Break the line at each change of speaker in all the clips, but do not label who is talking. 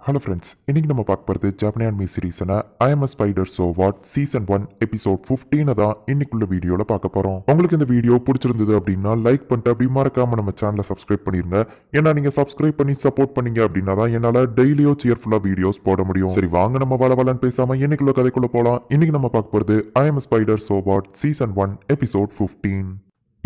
Hello friends இன்றைக்கி நம்ம பார்க்க போகிறது ஜாப்பனியான் மீ சீரீஸான IMS spider so what season one episode 15 தான் இன்னைக்குள்ள வீடியோவில் பார்க்க போகிறோம் உங்களுக்கு இந்த வீடியோ பிடிச்சிருந்தது அப்படின்னா லைக் பண்ணிட்டு அப்படி மறக்காமல் நம்ம சேனலை சப்ஸ்கிரைப் பண்ணிருங்க. ஏன்னா நீங்கள் சப்ஸ்கிரைப் பண்ணி சப்போர்ட் பண்ணீங்க அப்படின்னா தான் என்னால் டெய்லியோ சியர்ஃபுல்லாக வீடியோஸ் போட முடியும். சரி வாங்க நம்ம வள வளன்னு பேசாமல் இன்னைக்குள்ள கதைக்குள்ளே போகலாம் இன்றைக்கி நம்ம பார்க்க போகிறது IMS spider so what season one episode 15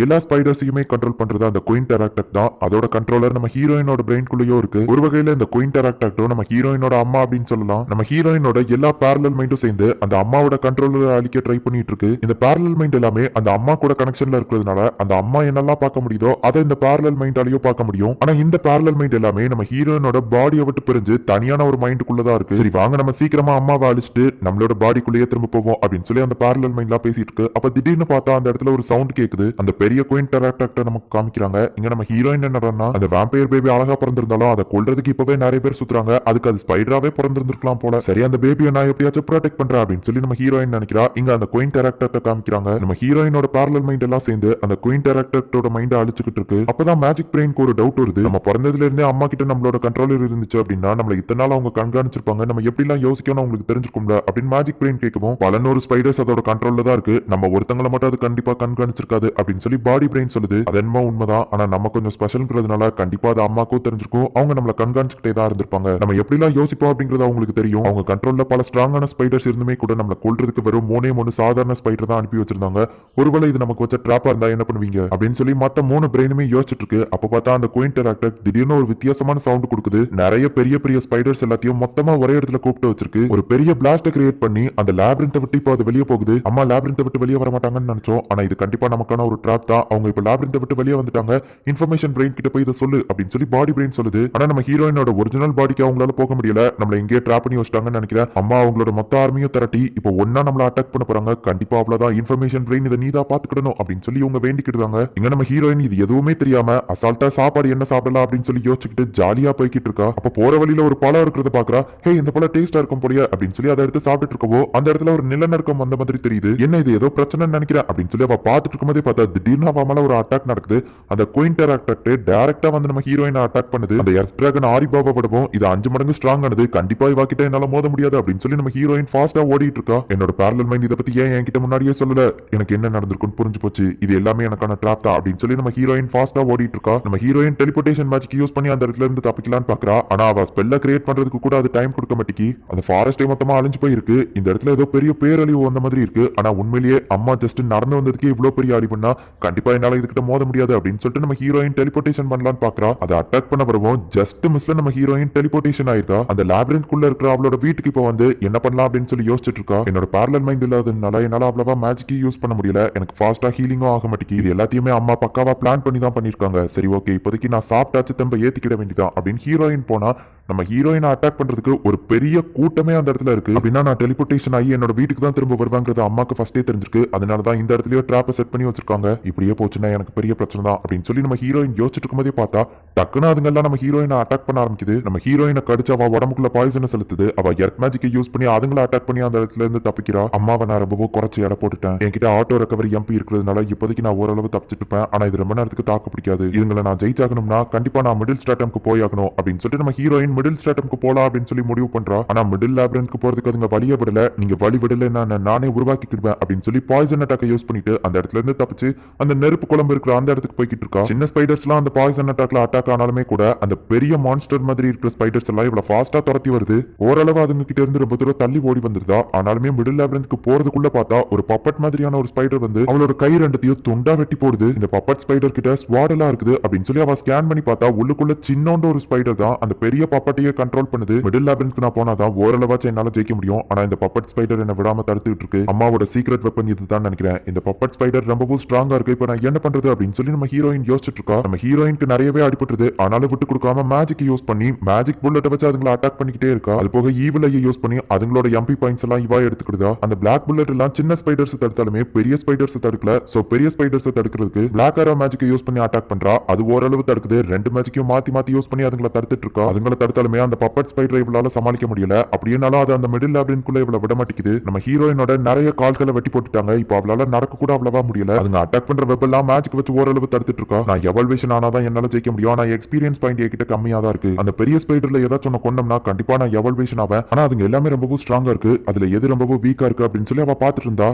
எல்லா ஸ்பைடர்ஸையுமே கண்ட்ரோல் பண்றது அந்த குயின் டேரக்டர் தான். அதோட கண்ட்ரோலர் நம்ம ஹீரோயினோட பிரெயின்குள்ளேயோ இருக்கு. ஒரு வகையில இந்த குயின் டேரக்டர் நம்ம ஹீரோயினோட அம்மா அப்படின்னு சொல்லலாம். நம்ம ஹீரோயினோட எல்லா பேரலல் மைண்டும் சேர்ந்து அந்த அம்மாவோட கண்ட்ரோலர் அழிக்க ட்ரை பண்ணிட்டு இருக்கு இந்த பேரலல் மைண்ட் எல்லாமே அந்த அம்மா கூட கனெக்ஷன்ல இருக்கிறதுனால அந்த அம்மா என்னெல்லாம் பார்க்க முடியுதோ அதை இந்த பேரலல் மைண்டாலேயோ பார்க்க முடியும். ஆனா இந்த பேரலல் மைண்ட் எல்லாமே நம்ம ஹீரோயினோட பாடியை விட்டு பிரிஞ்சு தனியான ஒரு மைண்டுக்குள்ளதான் இருக்கு. சரி வாங்க நம்ம சீக்கிரமா அம்மாவை அழிச்சிட்டு நம்மளோட பாடிக்குள்ளேயே திரும்ப போவோம் அப்படின்னு சொல்லி அந்த பேரலல் மைண்ட்லாம் பேசிட்டு இருக்கு. அப்ப திடீர்னு பார்த்தா அந்த இடத்துல ஒரு சவுண்ட் கேக்குது. அந்த பெரிய பெரிய குயின் டெராக்டர் நமக்கு காமிக்கிறாங்க. இங்க நம்ம ஹீரோயின் என்னன்னா அந்த வேம்பையர் பேபி அழகா பிறந்திருந்தாலும் அதை கொள்றதுக்கு இப்பவே நிறைய பேர் சுத்துறாங்க. அதுக்கு அது ஸ்பைடராவே பிறந்திருந்திருக்கலாம் போல. சரி அந்த பேபியை நான் எப்படியாச்சும் ப்ரொடெக்ட் பண்றேன் அப்படின்னு சொல்லி நம்ம ஹீரோயின் நினைக்கிறா. இங்க அந்த குயின் டெராக்டர் காமிக்கிறாங்க. நம்ம ஹீரோயினோட பேரலல் மைண்ட் எல்லாம் சேர்ந்து அந்த குயின் டெராக்டரோட மைண்ட் அழிச்சுக்கிட்டு இருக்கு. அப்பதான் மேஜிக் பிரெயின்க்கு ஒரு டவுட் வருது. நம்ம பிறந்ததுல இருந்தே அம்மா கிட்ட நம்மளோட கண்ட்ரோல் இருந்துச்சு அப்படின்னா நம்மள இத்தனை நாள் அவங்க கண்காணிச்சிருப்பாங்க. நம்ம எப்படிலாம் யோசிக்கணும் அவங்களுக்கு தெரிஞ்சிருக்கும்ல. அப்படின்னு மேஜிக் பிரெயின் கேட்கவும் பல நூறு ஸ்பைடர்ஸ் அதோட கண்ட்ரோல்ல தான் இருக்கு. நம்ம ஒருத்தங்களை மட்டும் அது கண்டிப்பா கண்காணிச்சிருக்காது அப்படின்னு சொல்லி பாடி பிரெயின் சொல்லுது. அது என்னமோ உண்மைதான். ஆனா நம்ம கொஞ்சம் ஸ்பெஷல்ங்கிறதுனால கண்டிப்பா அது அம்மாக்கும் தெரிஞ்சிருக்கும். அவங்க நம்மள கண்காணிச்சுக்கிட்டே தான் இருந்திருப்பாங்க. நம்ம எப்படிலாம் யோசிப்போம் அப்படிங்கறது அவங்களுக்கு தெரியும். அவங்க கண்ட்ரோல்ல பல ஸ்ட்ராங்கான ஸ்பைடர்ஸ் இருந்துமே கூட நம்மள கொள்றதுக்கு வெறும் மூணே மூணு சாதாரண ஸ்பைடர் தான் அனுப்பி வச்சிருந்தாங்க. ஒருவேளை இது நமக்கு வச்ச ட்ராப்பா இருந்தா என்ன பண்ணுவீங்க? அப்படின்னு சொல்லி மத்த மூணு பிரெயினுமே யோசிச்சுட்டு இருக்கு அப்ப பார்த்தா அந்த குயின் டெராக்டர் திடீர்னு ஒரு வித்தியாசமான சவுண்ட் கொடுக்குது. நிறைய பெரிய பெரிய ஸ்பைடர்ஸ் எல்லாத்தையும் மொத்தமா ஒரே இடத்துல கூப்பிட்டு வச்சிருக்கு. ஒரு பெரிய பிளாஸ்ட கிரியேட் பண்ணி அந்த லேப்ரிந்த விட்டு இப்போ அது வெளியே போகுது. அம்மா லேப்ரிந்த விட்டு வெளியே வர மாட்டாங்கன்னு நினைச்சோம். ஆனா இது கண்டிப்பா நமக்கான ஒரு ட்ராப் பார்த்தா அவங்க இப்ப லேப்ரிந்த விட்டு வெளியே வந்துட்டாங்க. இன்ஃபர்மேஷன் பிரெயின் கிட்ட போய் இதை சொல்லு அப்படின்னு சொல்லி பாடி பிரெயின் சொல்லுது. ஆனா நம்ம ஹீரோயினோட ஒரிஜினல் பாடிக்கு அவங்களால போக முடியல. நம்மள எங்கேயே ட்ராப் பண்ணி வச்சிட்டாங்கன்னு நினைக்கிறேன். அம்மா அவங்களோட மொத்த ஆர்மியும் திரட்டி இப்போ ஒன்னா நம்மள அட்டாக் பண்ண போறாங்க. கண்டிப்பா அவ்வளவுதான். இன்ஃபர்மேஷன் பிரெயின் இதை நீதான் பாத்துக்கிடணும் அப்படின்னு சொல்லி இவங்க வேண்டிக்கிட்டாங்க. இங்க நம்ம ஹீரோயின் இது எதுவுமே தெரியாம அசால்ட்டா சாப்பாடு என்ன சாப்பிடலாம் அப்படின்னு சொல்லி யோசிச்சுக்கிட்டு ஜாலியா போய்கிட்டு இருக்கா. அப்ப போற வழியில ஒரு பழம் இருக்கிறத பாக்குறா. ஹே இந்த பழம் டேஸ்டா இருக்கும் போலியா அப்படின்னு சொல்லி அதை எடுத்து சாப்பிட்டுட்டு இருக்கவோ அந்த இடத்துல ஒரு நிலநடுக்கம் வந்த மாதிரி தெரியுது. என்ன இது ஏதோ பிரச்சனை நினைக்கிறேன் அப்படின்னு சொல்லி அவ பாத்துட்டு இருக்கும்போதே பார்த்தா திடீர்னு அவ மேல ஒரு அட்டாக் நடக்குது. அந்த குயின் டெராக்டர் டேரக்டா வந்து நம்ம ஹீரோயினை அட்டாக் பண்ணுது. அந்த எஸ் டிராகன் ஆரிபாபா படமும் இது அஞ்சு மடங்கு ஸ்ட்ராங் ஆனது. கண்டிப்பா இவா கிட்ட என்னால மோத முடியாது அப்படின்னு சொல்லி நம்ம ஹீரோயின் ஃபாஸ்டா ஓடிட்டு இருக்கா. என்னோட பேரலல் மைண்ட் இதை பத்தி ஏன் என்கிட்ட முன்னாடியே சொல்லல? எனக்கு என்ன நடந்திருக்குன்னு புரிஞ்சு போச்சு. இது எல்லாமே எனக்கான ட்ராப் தான் அப்படின்னு சொல்லி நம்ம ஹீரோயின் ஃபாஸ்டா ஓடிட்டு இருக்கா. நம்ம ஹீரோயின் டெலிபோர்டேஷன் மேஜிக் யூஸ் பண்ணி அந்த இடத்துல இருந்து தப்பிக்கலாம்னு பாக்குறா. ஆனா அவ ஸ்பெல்ல கிரியேட் பண்றதுக்கு கூட அது டைம் கொடுக்க மாட்டேங்கி. அந்த ஃபாரஸ்டே மொத்தமா அழிஞ்சு போயிருக்கு. இந்த இடத்துல ஏதோ பெரிய பேரழிவு வந்த மாதிரி இருக்கு. ஆனா உண்மையிலேயே அம்மா ஜஸ்ட் நடந்து வந்ததுக்கே இவ்வளவு பெரிய அழிவுன்னா கண்டிப்பா என்னால இதுகிட்ட மோத முடியாது அப்படின்னு சொல்லிட்டு நம்ம ஹீரோயின் டெலிபோர்டேஷன் பண்ணலாம்னு பாக்குறா. அதை அட்டாக் பண்ண வரவும் ஜஸ்ட் மிஸ்ல நம்ம ஹீரோயின் டெலிபோர்டேஷன் ஆயிருந்தா அந்த லேப்ரின்த் குள்ள இருக்கிற அவளோட வீட்டுக்கு இப்போ வந்து என்ன பண்ணலாம் அப்படின்னு சொல்லி யோசிச்சுட்டு இருக்கா. என்னோட பேரலல் மைண்ட் இல்லாததுனால என்னால அவ்வளவா மேஜிக் யூஸ் பண்ண முடியல. எனக்கு ஃபாஸ்டா ஹீலிங்கும் ஆக மாட்டேங்குது. இது எல்லாத்தையுமே அம்மா பக்காவா பிளான் பண்ணி தான் பண்ணிருக்காங்க சரி ஓகே இப்போதைக்கு நான் சாப்பிட்டாச்சு தம்ப ஏத்திக்கிட வேண்டியதான் அப்படின்னு ஹீரோயின் போனா நம்ம ஹீரோயினை அட்டாக் பண்றதுக்கு ஒரு பெரிய கூட்டமே அந்த இடத்துல இருக்கு. அப்படின்னா நான் டெலிபோர்டேஷன் ஆகி என்னோட வீட்டுக்கு தான் திரும்ப வருவாங்கிறது அம்மாக்கு ஃபர்ஸ்டே தெரிஞ்சிருக்கு. அதனால தான் இந்த இடத்துலயே ட்ராப்பை செட் பண்ணி வச்சிருக்காங்க. இப்படியே போச்சுன்னா எனக்கு பெரிய பிரச்சனை தான் அப்படின்னு சொல்லி நம்ம ஹீரோயின் யோசிச்சுட்டு இருக்கும்போதே பார்த்தா டக்குன்னு அதுங்கெல்லாம் நம்ம ஹீரோயினை அட்டாக் பண்ண ஆரம்பிக்குது. நம்ம ஹீரோயினை கடிச்சு அவ உடம்புக்குள்ள பாய்சனை செலுத்துது. அவ எர்த் மேஜிக்கை யூஸ் பண்ணி அதுங்களை அட்டாக் பண்ணி அந்த இடத்துல இருந்து தப்பிக்கிறா. அம்மாவை நான் ரொம்பவோ குறைச்சி இட போட்டுட்டேன். என்கிட்ட ஆட்டோ ரெக்கவரி எம்பி இருக்கிறதுனால இப்போதைக்கு நான் ஓரளவு தப்பிச்சிட்டு இருப்பேன். ஆனா இது ரொம்ப நேரத்துக்கு தாக்கு பிடிக்காது. இதுங்களை நான் ஜெயிச்சாகணும்னா கண்டிப்பா நான் மிடில் ஸ்டாட்டம்க்கு போயாகணும் அப்படின்னு சொல்லிட்டு நம்ம ஹீரோயின் மிடில் ஸ்டாட்டம்க்கு போலாம் அப்படின்னு சொல்லி முடிவு பண்றா. ஆனா மிடில் லேப்ரன்ஸ்க்கு போறதுக்கு அதுங்க வழியை விடல. நீங்க வழி விடல நான் நானே உருவாக்கிக்கிடுவேன் அப்படின்னு சொல்லி பாய்சன் அட்டாக்கை யூஸ் பண்ணிட்டு அந்த இடத்துல இருந்து தப்பிச்சு அந்த நெருப்பு குழம்பு இருக்கிற அந்த இடத்துக்கு போய்கிட்டு இருக்கா. சின்ன ஸ்பைடர்ஸ்லாம் அந்த பாய்சன் அட்டாக்ல அட்டாக் ஆனாலுமே கூட அந்த பெரிய மான்ஸ்டர் மாதிரி இருக்கிற ஸ்பைடர்ஸ் எல்லாம் இவ்வளவு ஃபாஸ்டா துரத்தி வருது. ஓரளவு அதுங்க கிட்ட இருந்து ரொம்ப தூரம் தள்ளி ஓடி வந்துருதா? ஆனாலுமே மிடில் லேப்ரன்ஸ்க்கு போறதுக்குள்ள பார்த்தா ஒரு பப்பட் மாதிரியான ஒரு ஸ்பைடர் வந்து அவளோட கை ரெண்டத்தையும் துண்டா வெட்டி போடுது. இந்த பப்பட் ஸ்பைடர் கிட்ட ஸ்வாட் எல்லாம் இருக்குது அப்படின்னு சொல்லி அவ ஸ்கேன் பண்ணி பார்த்தா உள்ளுக்குள்ள சின்னோண்ட ஒரு ஸ்பைடர் தான். அந்த பெரிய பப்பட்டையே கண்ட்ரோல் பண்ணுது. மிடில் லேபரன்ஸ்க்கு நான் போனாதான் ஓரளவாச்சும் என்னால ஜெயிக்க முடியும். ஆனா இந்த பப்பட் ஸ்பைடர் என்ன விடாம தடுத்துட்டு இருக்கு. அம்மாவோட சீக்ரெட் வெப்பன் இதுதான் நினைக்கிறேன். இந்த பப்பட் ஸ்பைடர் ரொம்பவும் ஸ்ட்ராங்கா இருக்கு. இப்போ நான் என்ன பண்றது அப்படின்னு சொல்லி நம்ம ஹீரோயின் யோசிச்சுட்டு இருக்கா. நம்ம ஹீரோயினுக்கு நிறையவே அடிபட்டுருது. ஆனாலும் விட்டு கொடுக்காம மேஜிக் யூஸ் பண்ணி மேஜிக் புல்லட்டை வச்சு அதுங்களை அட்டாக் பண்ணிக்கிட்டே இருக்கா. அது போக ஈவில் யூஸ் பண்ணி அதுங்களோட எம்பி பாயிண்ட்ஸ் எல்லாம் இவா எடுத்துக்கிடுதா? அந்த பிளாக் புல்லட் எல்லாம் சின்ன ஸ்பைடர்ஸ் தடுத்தாலுமே பெரிய ஸ்பைடர்ஸ் தடுக்கல. சோ பெரிய ஸ்பைடர்ஸ் தடுக்கிறதுக்கு பிளாக் ஆரோ மேஜிக்கை யூஸ் பண்ணி அட்டாக் பண்றா. அது ஓரளவு தடுக்குது. ரெண்டு மேஜிக்கையும் மாத்தி மாத்தி யூஸ் பண்ணி அதுங்களை தடுத்துட்டு இருக்கா. அதுங்களை எடுத்தாலுமே அந்த பப்பட் ஸ்பைடரை இவளால சமாளிக்க முடியல. அப்படின்னாலும் அது அந்த மிடில் லேபின்குள்ள இவ்வளவு விட மாட்டேங்குது. நம்ம ஹீரோயினோட நிறைய கால்களை வெட்டி போட்டுட்டாங்க. இப்போ அவளால நடக்க கூட அவ்வளவா முடியல. அதுங்க அட்டாக் பண்ற வெப் எல்லாம் மேஜிக் வச்சு ஓரளவு தடுத்துட்டு இருக்கா. நான் எவல்வேஷன் ஆனாதான் என்னால ஜெயிக்க முடியும். ஆனா எக்ஸ்பீரியன்ஸ் பாயிண்ட் என்கிட்ட கம்மியா தான் இருக்கு. அந்த பெரிய ஸ்பைடர்ல ஏதாச்சும் ஒண்ணு கொண்டோம்னா கண்டிப்பா நான் எவல்வேஷன் ஆவேன். ஆனா அதுங்க எல்லாமே ரொம்பவும் ஸ்ட்ராங்கா இருக்கு. அதுல எது ரொம்பவும் வீக்கா இருக்கு அப்படின்னு சொல்லி அவ பாத்துட்டு இருந்தா.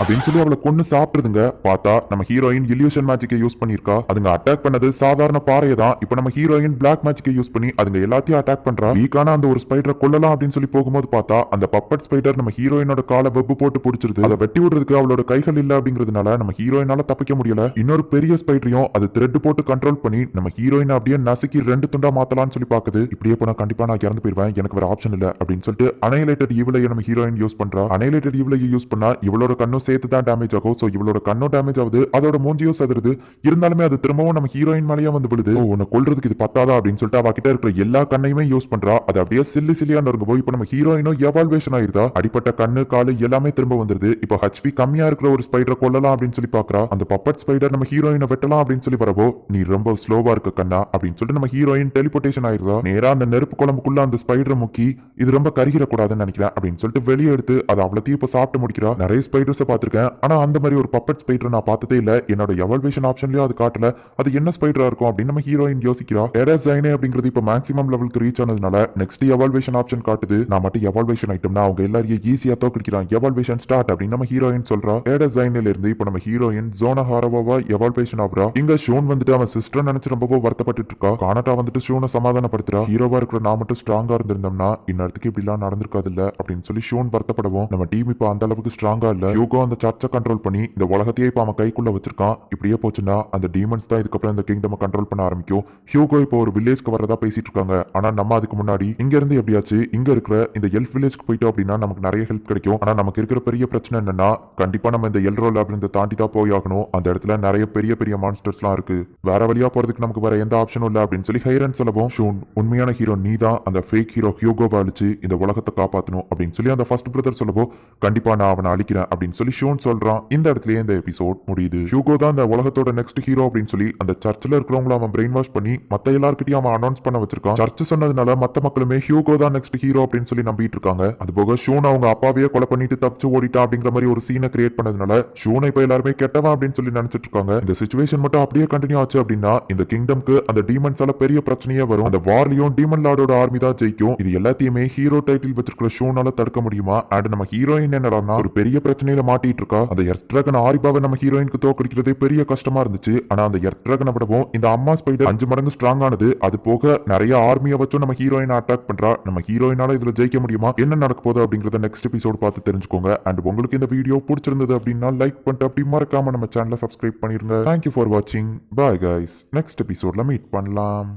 அப்படின்னு சொல்லி அவளை கொண்டு சாப்பிடுதுங்க. பார்த்தா நம்ம ஹீரோயின் இல்யூஷன் மேஜிக்கை யூஸ் பண்ணிருக்கா அதுங்க அட்டாக் பண்ணது சாதாரண பாறையை தான். இப்போ நம்ம ஹீரோயின் பிளாக் மேஜிக்கை யூஸ் பண்ணி அதுங்க எல்லாத்தையும் அட்டாக் பண்றா. வீக்கான அந்த ஒரு ஸ்பைடரை கொல்லலாம் அப்படின்னு சொல்லி போகும்போது பார்த்தா அந்த பப்பட் ஸ்பைடர் நம்ம ஹீரோயினோட காலை வெப்பு போட்டு பிடிச்சிருது. அதை வெட்டி விடுறதுக்கு அவளோட கைகள் இல்ல அப்படிங்கிறதுனால நம்ம ஹீரோயினால தப்பிக்க முடியல. இன்னொரு பெரிய ஸ்பைடரையும் அது த்ரெட் போட்டு கண்ட்ரோல் பண்ணி நம்ம ஹீரோயின் அப்படியே நசுக்கி ரெண்டு துண்டா மாத்தலாம்னு சொல்லி பாக்குது இப்படியே போனா கண்டிப்பா நான் இறந்து போயிருவேன் எனக்கு வேற ஆப்ஷன் இல்ல அப்படின்னு சொல்லிட்டு அனைலேட்டட் இவளைய நம்ம ஹீரோயின் யூஸ் பண்றா. அனைலேட்டட் இவளைய யூஸ் பண்ணா இவளோட கண்ணும் சேர்த்து தான் டேமேஜ் ஆகும். ஸோ இவளோட கண்ணும் டேமேஜ் ஆகுது. அதோட மூஞ்சியும் சதுருது இருந்தாலுமே அது திரும்பவும் நம்ம ஹீரோயின் மேலேயே வந்து விழுது. உன்னை கொள்றதுக்கு இது பத்தாதா? அப்படின்னு சொல்லிட்டு அவகிட்ட இருக்கிற எல்லா கண்ணையுமே யூஸ் பண்றா. அது அப்படியே சில்லு சில்லியா நொறுங்க போய் இப்போ நம்ம ஹீரோயினும் எவால்வேஷன் ஆயிருதா? அடிப்பட்ட கண்ணு காலு எல்லாமே திரும்ப வந்துருது. இப்போ ஹச்பி கம்மியா இருக்கிற ஒரு ஸ்பைடரை கொல்லலாம் அப்படின்னு சொல்லி பாக்குறா. அந்த பப்பட் ஸ்பைடர் நம்ம ஹீரோயினை வெட்டலாம் அப்படின்னு சொல்லி வரவோ நீ ரொம்ப ஸ்லோவா இருக்க கண்ணா அப்படின்னு சொல்லிட்டு நம்ம ஹீரோயின் டெலிபோர்டேஷன் ஆயிருதா? நேரா அந்த நெருப்பு குழம்புக்குள்ள அந்த ஸ்பைடரை முக்கி இது ரொம்ப கருகிடக்கூடாதுன்னு நினைக்கிறேன் அப்படின்னு சொல்லிட்டு வெளியே எடுத்து அதை அவ்வளோத்தையும் இப்போ சாப்பிட்டு முடிக்கிறா. நிறைய ஸ்பைடர்ஸை பார்த்து பார்த்துருக்கேன். ஆனா அந்த மாதிரி ஒரு பப்பட் ஸ்பைடர் நான் பார்த்ததே இல்லை. என்னோட எவல்வேஷன் ஆப்ஷன்லயும் அது காட்டல. அது என்ன ஸ்பைடரா இருக்கும் அப்படின்னு நம்ம ஹீரோயின் யோசிக்கிறா. ஏடஸ் ஜைனே அப்படிங்கிறது இப்போ மேக்ஸிமம் லெவலுக்கு ரீச் ஆனதுனால நெக்ஸ்ட் எவால்வேஷன் ஆப்ஷன் காட்டுது. நான் மட்டும் எவால்வேஷன் ஐட்டம்னா அவங்க எல்லாரையும் ஈஸியா தோக்கடிக்கிறான். எவால்வேஷன் ஸ்டார்ட் அப்படின்னு நம்ம ஹீரோயின் சொல்றா. ஏடஸ் ஜைனில இருந்து இப்போ நம்ம ஹீரோயின் ஜோனா ஹாரவாவா எவால்வேஷன் ஆகுறா. இங்க ஷோன் வந்துட்டு அவன் சிஸ்டர் நினைச்சு ரொம்பவோ வருத்தப்பட்டு இருக்கா. கானட்டா வந்துட்டு ஷோனை சமாதானப்படுத்துறா. ஹீரோவா இருக்கிற நான் மட்டும் ஸ்ட்ராங்கா இருந்திருந்தோம்னா இந்நேரத்துக்கு இப்படிலாம் நடந்திருக்காது இல்ல அப்படின்னு சொல்லி ஷோன் வருத்தப்படவும். நம்ம டீம் இப்போ அந்த அளவுக்கு ஸ்ட்ராங்கா இல்ல. யூகோ அந்த சர்ச்சை கண்ட்ரோல் பண்ணி இந்த உலகத்தையே இப்போ அவன் கைக்குள்ள வச்சிருக்கான். இப்படியே போச்சுன்னா அந்த டீமன்ஸ் தான் இதுக்கப்புறம் இந்த கிங்டம் கண்ட்ரோல் பண்ண ஆரம்பிக்கும். ஹியூகோ இப்போ ஒரு வில்லேஜ்க்கு வரதா பேசிட்டு இருக்காங்க. ஆனா நம்ம அதுக்கு முன்னாடி இங்க இருந்து எப்படியாச்சு இங்க இருக்கிற இந்த எல்ஃப் வில்லேஜ்க்கு போயிட்டோம் அப்படின்னா நமக்கு நிறைய ஹெல்ப் கிடைக்கும். ஆனா நமக்கு இருக்கிற பெரிய பிரச்சனை என்னன்னா கண்டிப்பா நம்ம இந்த எல்ரோ லேப்ல இருந்து தாண்டி தான் போய் ஆகணும். அந்த இடத்துல நிறைய பெரிய பெரிய மான்ஸ்டர்ஸ்லாம் இருக்கு. வேற வழியா போறதுக்கு நமக்கு வேற எந்த ஆப்ஷனும் இல்ல அப்படின்னு சொல்லி ஹைரன் சொல்லவும் ஷூன் உண்மையான ஹீரோ நீ தான் அந்த ஃபேக் ஹீரோ ஹியூகோ அழிச்சு இந்த உலகத்தை காப்பாத்தணும். அப்படின்னு சொல்லி அந்த ஃபர்ஸ்ட் பிரதர் சொல்லவோ கண்டிப்பா நான் அவனை அழிக்கிறேன். அப்படின்னு சொல்லி ஷோன் சொல்றான். இந்த இடத்துலயே இந்த எபிசோட் முடியுது. ஹியூகோ தான் அந்த உலகத்தோட நெக்ஸ்ட் ஹீரோ அப்படின்னு சொல்லி அந்த சர்ச்சில் இருக்கிறவங்கள அவன் பிரெயின் வாஷ் பண்ணி மத்த எல்லாருக்கிட்டையும் அவன் அனௌன்ஸ் பண்ண வச்சிருக்கான். சர்ச் சொன்னதுனால மத்த மக்களுமே ஹியூகோ தான் நெக்ஸ்ட் ஹீரோ அப்படின்னு சொல்லி நம்பிட்டு இருக்காங்க. அது போக ஷூன் அவங்க அப்பாவையே கொலை பண்ணிட்டு தப்பிச்சு ஓடிட்டா அப்படிங்கிற மாதிரி ஒரு சீனை கிரியேட் பண்ணதுனால ஷூனை இப்ப எல்லாருமே கெட்டவன் அப்படின்னு சொல்லி நினைச்சிட்டு இருக்காங்க. இந்த சுச்சுவேஷன் மட்டும் அப்படியே கண்டினியூ ஆச்சு அப்படின்னா இந்த கிங்டம்க்கு அந்த டீமன்ஸால பெரிய பிரச்சனையே வரும். அந்த வார்லயும் டீமன் லார்டோட ஆர்மி தான் ஜெயிக்கும். இது எல்லாத்தையுமே ஹீரோ டைட்டில் வச்சிருக்கிற ஷூனால தடுக்க முடியுமா? அண்ட் நம்ம ஹீரோயின் என்னடா ஒரு பெரிய பிரச்சனையில மாட்டிட்டு இருக்கா அந்த எர்த் டிராகன் ஆரிபாவை நம்ம ஹீரோயினுக்கு தோக்கடிக்கிறதே பெரிய கஷ்டமா இருந்துச்சு. ஆனா அந்த எர்த் டிராகனை விடவும் இந்த அம்மா ஸ்பைடர் அஞ்சு மடங்கு ஸ்ட்ராங் ஆனது. அது போக நிறைய ஆர்மியை வச்சும் நம்ம ஹீரோயின் அட்டாக் பண்றா. நம்ம ஹீரோயினால இதுல ஜெயிக்க முடியுமா? என்ன நடக்க போகுது அப்படிங்கறத நெக்ஸ்ட் எபிசோட் பார்த்து தெரிஞ்சுக்கோங்க. அண்ட் உங்களுக்கு இந்த வீடியோ பிடிச்சிருந்தது அப்படின்னா லைக் பண்ணிட்டு அப்படி மறக்காம நம்ம சேனலை சப்ஸ்கிரைப் பண்ணிருங்க. தேங்க்யூ ஃபார் வாட்சிங் பாய் கைஸ் நெக்ஸ்ட் எபிசோட்ல மீட் பண்ணலாம்.